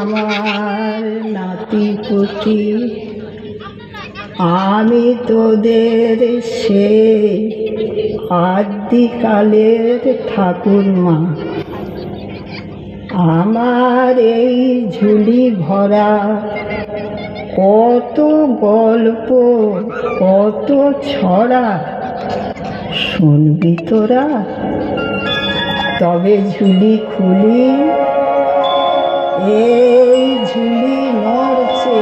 আমার নাতি পুতি, আমি তোদের সে আদিকালের ঠাকুরমা। আমার এই ঝুলি ভরা কত গল্প, কত ছড়া শুনবি তোরা? তবে ঝুলি খুলি। এই ঝুলি নড়ছে।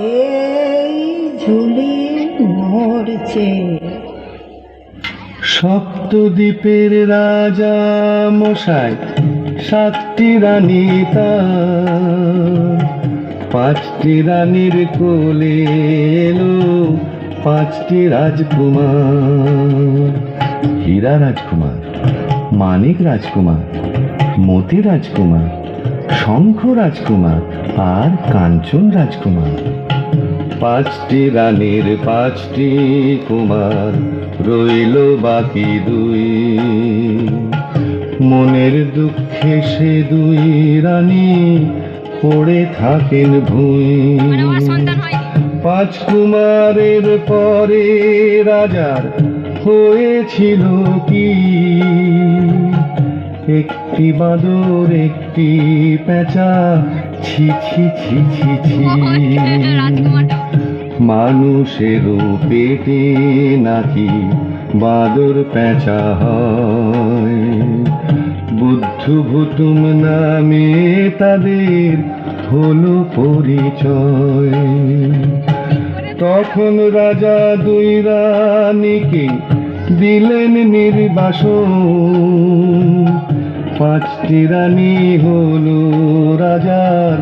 এই ঝুলি সপ্তদ্বীপের রাজা মশাই, সাতটি রানী তার। পাঁচটি রানীর কোলে এলো পাঁচটি রাজকুমার। হীরা রাজকুমার, মানিক রাজকুমার, মতি রাজকুমার, শঙ্খ রাজকুমার আর কাঞ্চন রাজকুমার। পাঁচটি রানীর পাঁচটি কুমার রইল বাকি দুই। মনের দুঃখে সে দুই রানী পড়ে থাকেন ভুঁই পাঁচ কুমারের পরে রাজার হয়েছিল কি? একটি বাঁদর একটি পেঁচা ছি ছি ছি ছি ছি। মানুষেরও পেটে নাকি বাদর পেঁচা হয়? বুদ্ধ ভুতুম নামে তাদের হলো পরিচয়। তখন রাজা দুই রানীকে দিলেন নির্বাসন। পাঁচটি রানী হলো রাজার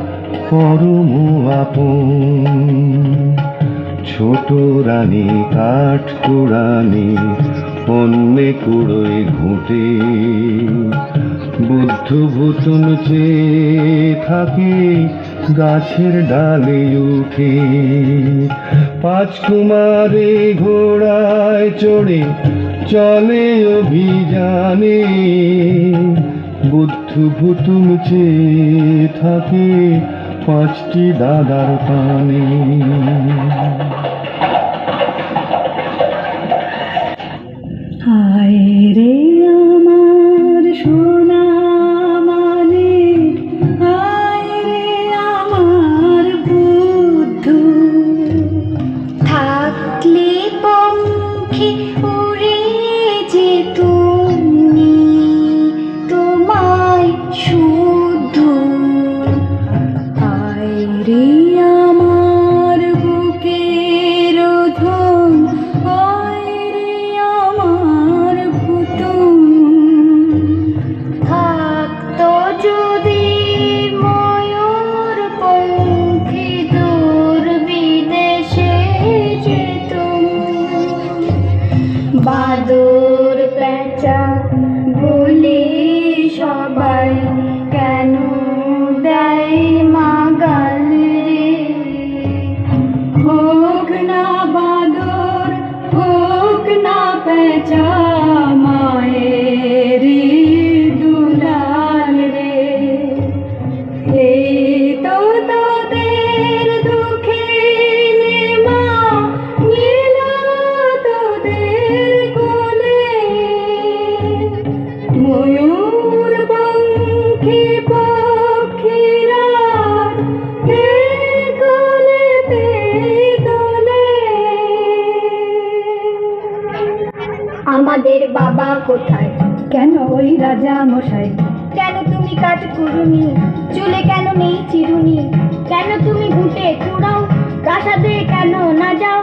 পরম আপন। ছোট রানী কাঠ কুড়ানি অন্যে কুড়োয় ঘুঁটে। বুদ্ধ ভূতন চেয়ে থাকে গাছের ডালে উঠে। পাঁচ কুমারে ঘোড়ায় চড়ে চলে অভিযানে। বুদ্ধ ভুতুম চেয়ে থাকে পাঁচটি দাদার পানে রে আমার সোনা মানে আয় রে আমার বুদ্ধ। থাকলে পঙ্খে উড়ে তুমি, তোমায় শুদ্ধ আয় রে কেন না যাও।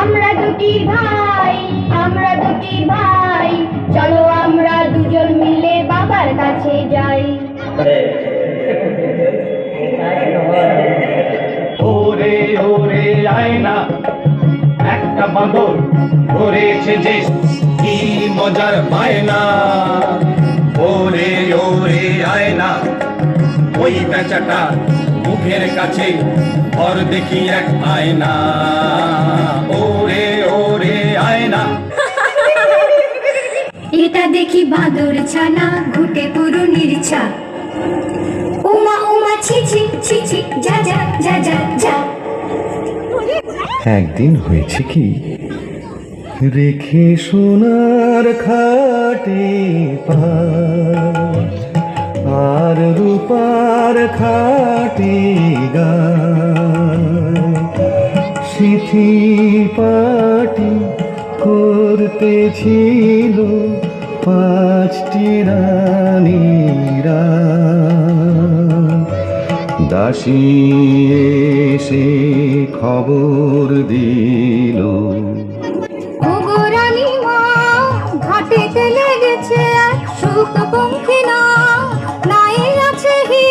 আমরা দুটি ভাই, আমরা দুটি ভাই। চলো আমরা দুজন মিলে বাবার কাছে যাই। ওরে ওরে, আয়না, একটা বাঁদর ধরেছে যে কি মজার বায়না। ওরে ওরে, আয়না, ওই বেচাটা মুখে বাঘের কাছে ঘর দেখি এক আয়না। ওরে ওরে আয়না। এটা দেখি বাঁদর ছানা ঘুটে পুরো নির্ছা উমা উমা ছি ছি ছি ছি যা যা যা যা যা। একদিন হয়েছে কি রেখে সোনার খাটে পা আর রূপার খাটে গা সিথি পাটি করতেছিল পাঁচটি রানীরা দাসী এসে খবর দিল। ঘাটেতে লেগেছে এক শুক পঙ্খী না নায়ে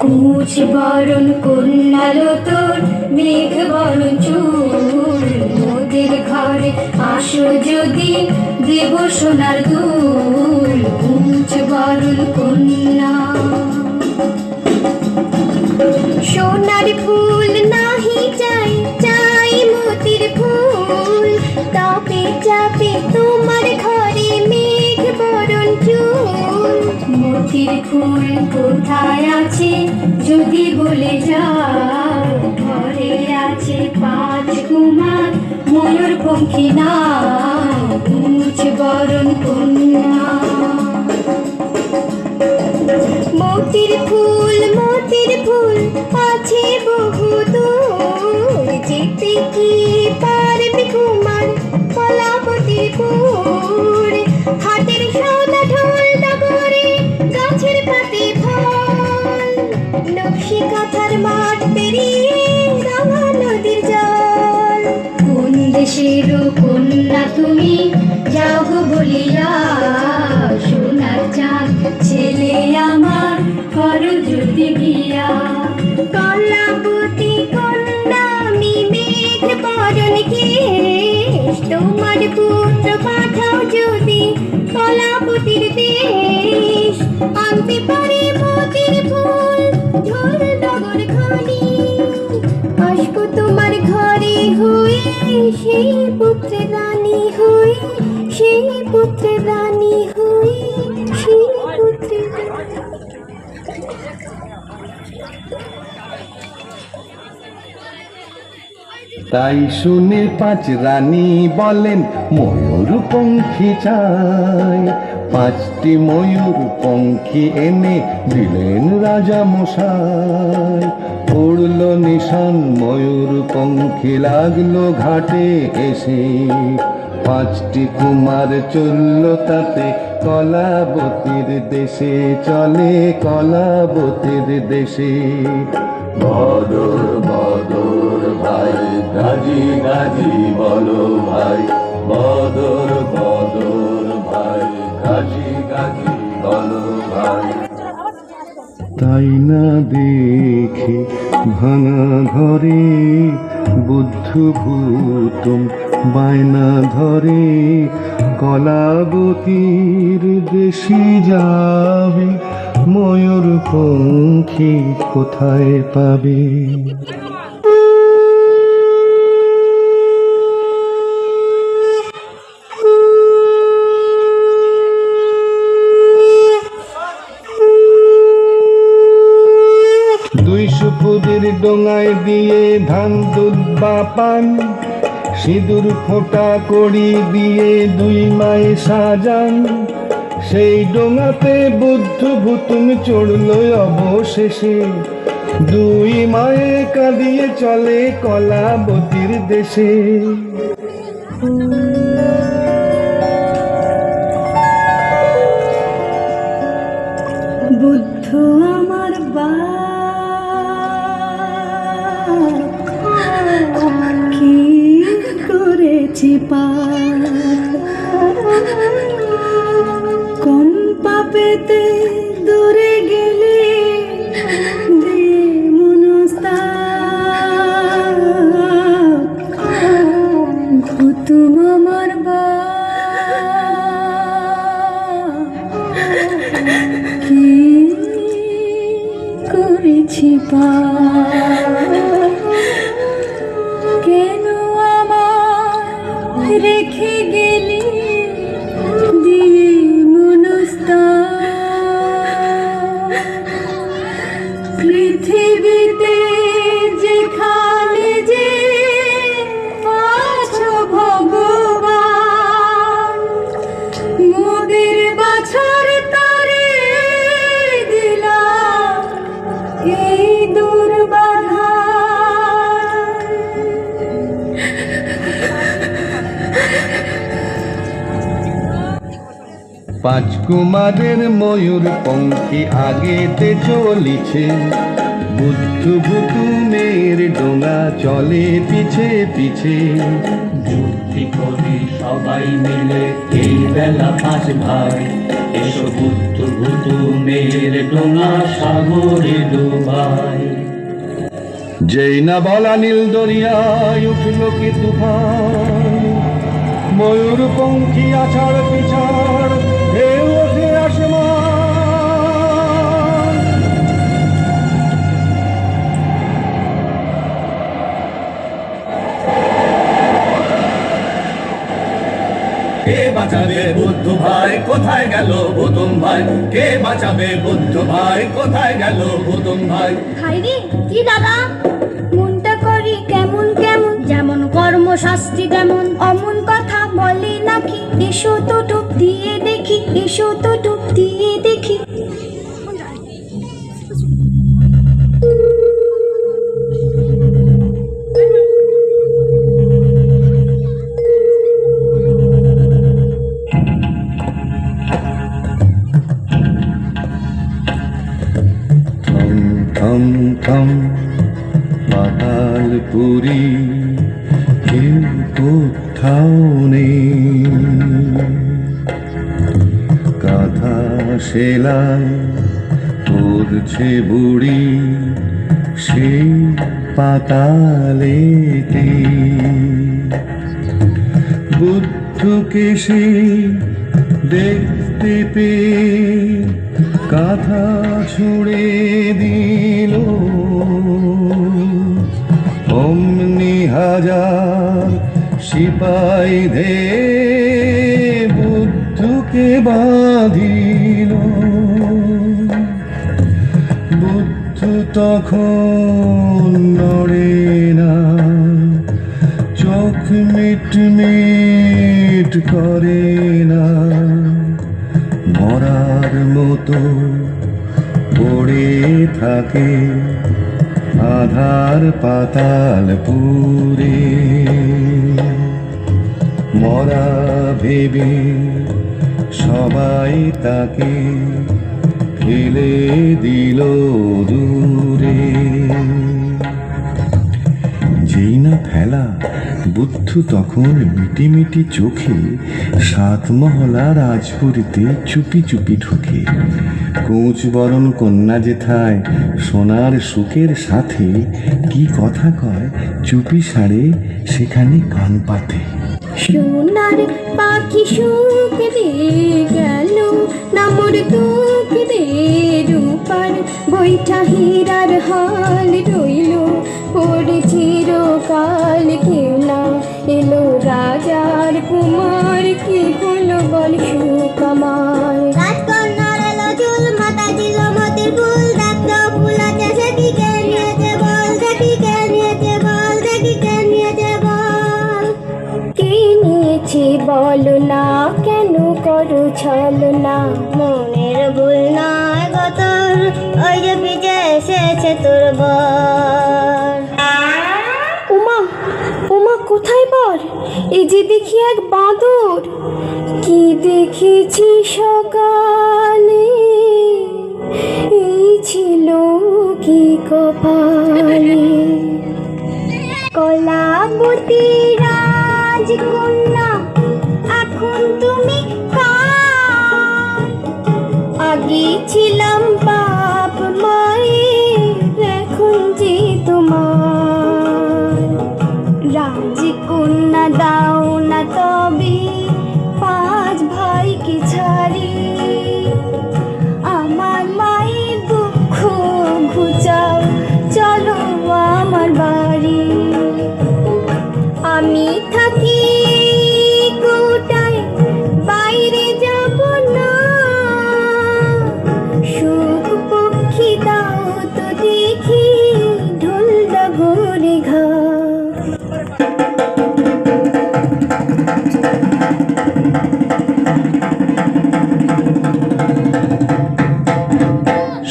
কুচ বরণ কন্যালো তোর, মেঘ বরণ চুল মোদের ঘরে আসো যদি, দেব সোনার দুল। কুচ বরণ কন্যা মতির ফুল কোথায় আছে? যদি বলে যাও, ঘরে আছে পাঁচ কুমার, ময়ূর পঙ্খী না কুচ বরণ কন্যা। মোতির ফুল মোতির ফুল আছে বহু দূর, যেতে কি পারবি কুমার কলাপতির পুর কন্যা তুমি, যাও বলিয়া, সোনার চাঁদ ছেলে আমার, কর যদি বিয়া কলাবতী কন্যা তোমার পুত্র পাঠাও যদি কলাবতীর দেশ। আনতে পারে মতির ফুল ঝোল সেই পুত্রে হই সেই পুত্রে হই সেই পুত্রে তাই শুনে পাঁচ রানী বলেন, ময়ূর পঙ্খী চাই পাঁচটি ময়ূর পঙ্খী এনে দিলেন রাজা মশাই। উড়ল নিশান ময়ূর পঙ্খী, লাগল ঘাটে এসে। পাঁচটি কুমার চলল তাতে, কলাবতীর দেশে চলে, কলাবতীর দেশে। বদর বদর ভাই, গাজি গাজি বলো ভাই, বদর বদর। ভাই তাই না দেখে ভাঙা ঘরে বুদ্ধ ভূতম বায়না ধরে কলাবতীর দেশি যাবে ময়ূর পঙ্খী কোথায় পাবে দুই সুপুদের ডোঙায় দিয়ে ধান দুধ বা পান, সিঁদুর ফোঁটা করি দিয়ে দুই মায়ে সাজান। সেই ডোঙাতে বুদ্ধ ভুতুম চড়ল অবশেষে। দুই মায়ে কাঁদিয়ে চলে কলাবতীর দেশে। পার কোন পাপেতে দূরে গেলে দে ঘুতুম আমার বা কি করেছি পা? রেখে পাঁচ কুমারের ময়ূর পঙ্খী আগেতে চলিছে। বুদ্ধু ভুতুমের ডোঙা চলে পিছে পিছে। বুদ্ধি করি সবাই মিলে এই বেলা পাঁচ ভাই। এসো বুদ্ধ মেয়ের ডোঙা সাগরে ডুবাই। যেই না বলা নীল দরিয়ায় উঠল কি তুফান? ময়ূর পঙ্খী আছাড় পিছাড় বুদ্ধ ভাই, কোথায় গেল ভুতুম ভাই? কে বাঁচাবে বুদ্ধ ভাই? কোথায় গেল ভুতুম ভাই? কি দাদা? মনটা করি কেমন কেমন, যেমন কর্ম শাস্তি তেমন। অমন কথা বলে নাকি, এসো তো টুপ দিয়ে দেখি, এসো তো পাতালেতে বুদ্ধকে সে দেখতে পেয়ে কাঁথা ছুঁড়ে দিল। অমনি হাজার সিপাই ধে বুদ্ধকে বাঁধিল। তখন নড়ে না। চোখ মিট মিট করে না। মরার মতো পড়ে থাকে আধার পাতাল পুরে। মরা ভেবে সবাই তাকে ফেলে দিল দূরে। যেই না ফেলা, বুদ্ধ তখন মিটি মিটি চোখে সাত মহলা রাজপুরীতে চুপি চুপি ঢুকে। কোচ বরণ কন্যা যেথায় সোনার সুখের সাথে কি কথা কয় চুপি সারে সেখানে কান পাতে। সোনার পাখি সুখ রে গেল নামর দুঃখ রে রূপার বৈঠা হীরার হাল রইল ছল না মনের ভুল নয় গো তোর ওই যে পিছে এসেছে তোর বর। উমা উমা কোথায় বর? এই যে দেখি এক বাঁদর। কি দেখেছি সকালে? এই ছিল কি কপালে? কলাবতী রাজকুমার দাও লাগিয়েছিলাম পা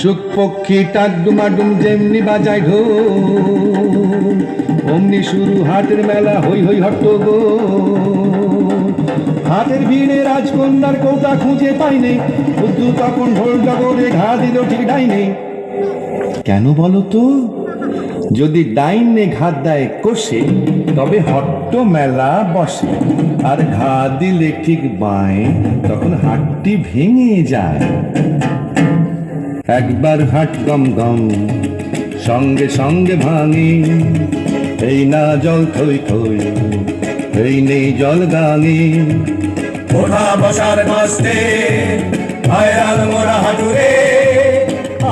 সুখ পক্ষী টাকডুমাডুম যেমনি বাজায় ঢোল অমনি শুরু হাটের মেলা হই হই হট্ট গো। হাটের ভিড়ে রাজকন্যার কৌটা খুঁজে পাইনি বুদ্ধু তখন ঢোল ডগরে ঘা দিল ঠিক ডাইনে। কেন বলো তো? যদি ডাইনে ঘাত দেয় কষে, তবে হট্ট মেলা বসে। আর ঘা দিলে ঠিক বাঁয়ে, তখন হাটটি ভেঙে যায়। একবার হাট গম গম, সঙ্গে সঙ্গে ভাঙি। এই না জল থই থই, এই নেই জল গাঙি ওঠা বসার কষ্টে আয়াল মোরা হাটুরে।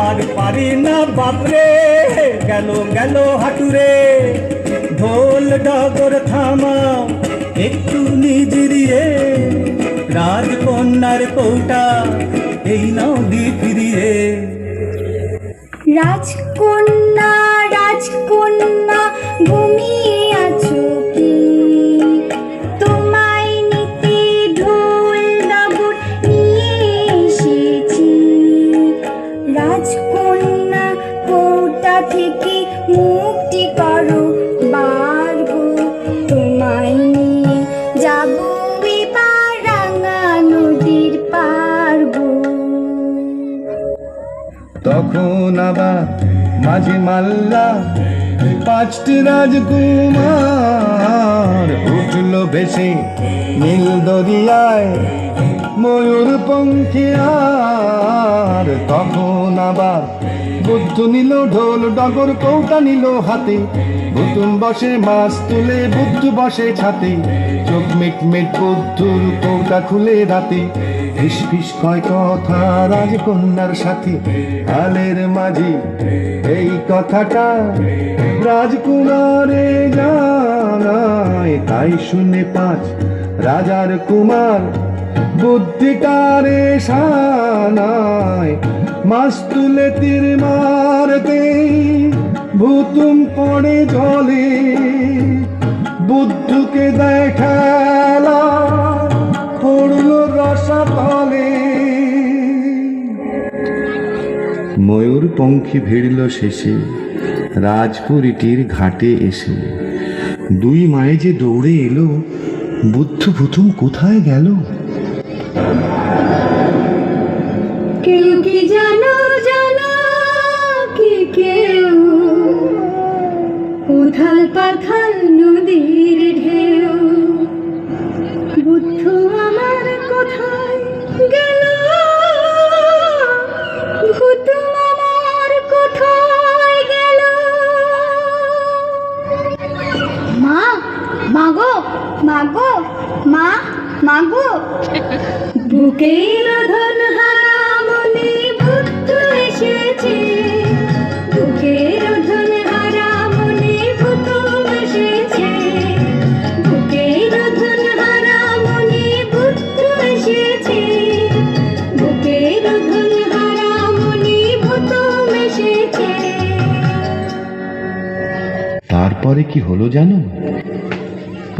আর পারি না বাপরে, গেল গেল হাটুরে। ঢোল ডগর থামা, একটু নিজরিয়ে। রাজকন্যার কৌটা এই নাও দি ফিরিয়ে রাজকন্যা রাজকন্যা ঘুমিয়ে তখন আবার মাঝে মাল্লা পাঁচটি রাজকুমার উঠল ভেসে নীল দরিয়ায় ময়ূর পঙ্খে আর। তখন আবার বুদ্ধ নিল ঢোল, ডগর, কৌটা নিল হাতে। বুতুম বসে, মাছ তুলে, বুদ্ধ বসে ছাতে। চোখ মিট মিট বুদ্ধুর কৌটা খুলে রাতে। ফিস ফিস কয় কথা রাজকন্যার সাথে। হালের মাঝি, এই কথাটা রাজকুমারে জানায়। তাই শুনে পাঁচ রাজার কুমার বুদ্ধিকারে সানায়। মাস তুলে তীর মারতে ভুতুম পড়ে জলে বুদ্ধকে দেখালা পড়ল রসা তলে ময়ূর পঙ্খী ভিড়ল শেষে রাজপুরীটির ঘাটে এসে। দুই মায়ে যে দৌড়ে এলো বুদ্ধ ভুতুম কোথায় গেল? কেউ কি জানো জানো কি কেউ? উথাল পাথাল বুকের ধন হারামনে ভূত এসেছে। বুকের ধন হারামনে ভূত এসেছে। বুকের ধন হারামনে ভূত এসেছে। বুকের ধন হারামনে ভূত এসেছে। তারপরে কি হলো জানো?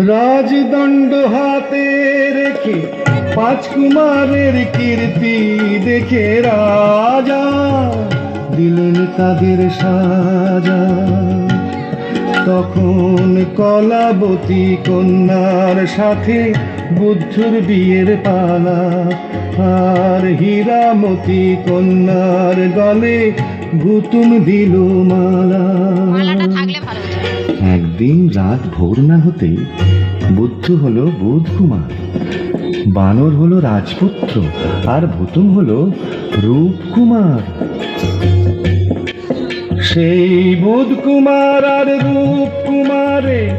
রাজদণ্ড হাতে রেখে পাঁচ কুমারের কীর্তি দেখে রাজা দিলেন তাদের সাজা। তখন কলাবতী কন্যার সাথে বুদ্ধুর বিয়ের পালা। আর হীরামতি কন্যার গলে গুতুম দিল মালা। একদিন রাত ভোর না হতে বুদ্ধ হলো বুধ কুমার বানর হলো রাজপুত্র আর ভুতুম হলো রূপকুমার। সেই বুধ কুমার আর রূপ কুমারে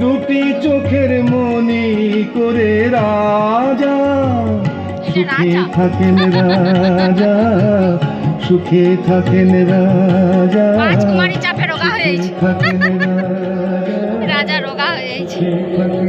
দুটি চোখের মনি করে রাজা। সুখে থাকেন রাজা সুখে থাকেন রাজা। থাকেন রাজা। রোগা হয়েছে